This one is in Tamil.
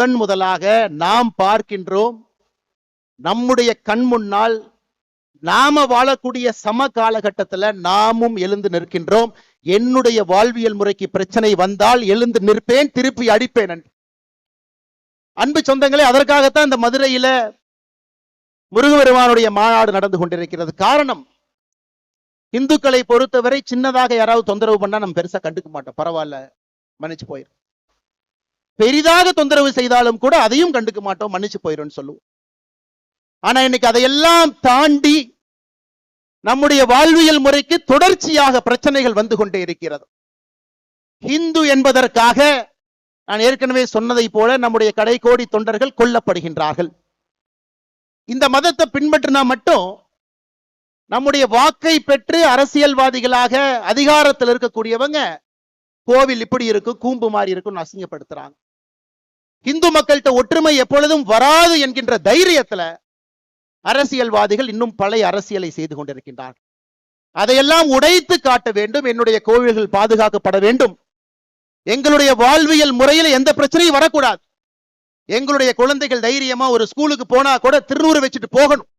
முதன் முதலாக நாம் பார்க்கின்றோம். நம்முடைய கண் முன்னால் நாம வாழக்கூடிய சம காலகட்டத்துல நாமும் எழுந்து நிற்கின்றோம். என்னுடைய வாழ்வியல் முறைக்கு பிரச்சனை வந்தால் எழுந்து நிற்பேன் திருப்பி அடிப்பேன் அன்பு சொந்தங்களே அதற்காகத்தான் இந்த மதுரையில முருகபெருமானுடைய மாநாடு நடந்து கொண்டிருக்கிறது. காரணம் இந்துக்களை பொறுத்தவரை சின்னதாக யாராவது தொந்தரவு பண்ணா நம்ம பெருசா கண்டுக்க மாட்டோம். பரவாயில்ல மன்னிச்சு போயிடும் பெரிதாக தொந்தரவு செய்தாலும் கூட அதையும் கண்டுக்க மாட்டோம் மன்னிச்சு போயிரும் சொல்லுவோம். ஆனா இன்னைக்கு அதையெல்லாம் தாண்டி நம்முடைய வாழ்வியல் முறைக்கு தொடர்ச்சியாக பிரச்சனைகள் வந்து கொண்டே இருக்கிறது. இந்து என்பதற்காக நான் ஏற்கனவே சொன்னதை போல நம்முடைய கடைக்கோடி தொண்டர்கள் கொல்லப்படுகின்றார்கள். இந்த மதத்தை பின்பற்றினா மட்டும் நம்முடைய வாக்கை பெற்று அரசியல்வாதிகளாக அதிகாரத்தில் இருக்கக்கூடியவங்க கோவில் இப்படி இருக்கும் கூம்பு மாதிரி இருக்கும்னு அசிங்கப்படுத்துறாங்க. இந்து மக்கள்கிட்ட ஒற்றுமை எப்பொழுதும் வராது என்கின்ற தைரியத்துல அரசியல்வாதிகள் இன்னும் பழைய அரசியலை செய்து கொண்டிருக்கின்றார் அதையெல்லாம் உடைத்து காட்ட வேண்டும் என்னுடைய கோவில்கள் பாதுகாக்கப்பட வேண்டும். எங்களுடைய வாழ்வியல் முறையில எந்த பிரச்சனையும் வரக்கூடாது. எங்களுடைய குழந்தைகள் தைரியமா ஒரு ஸ்கூலுக்கு போனா கூட திருநூறு வச்சுட்டு போகணும்.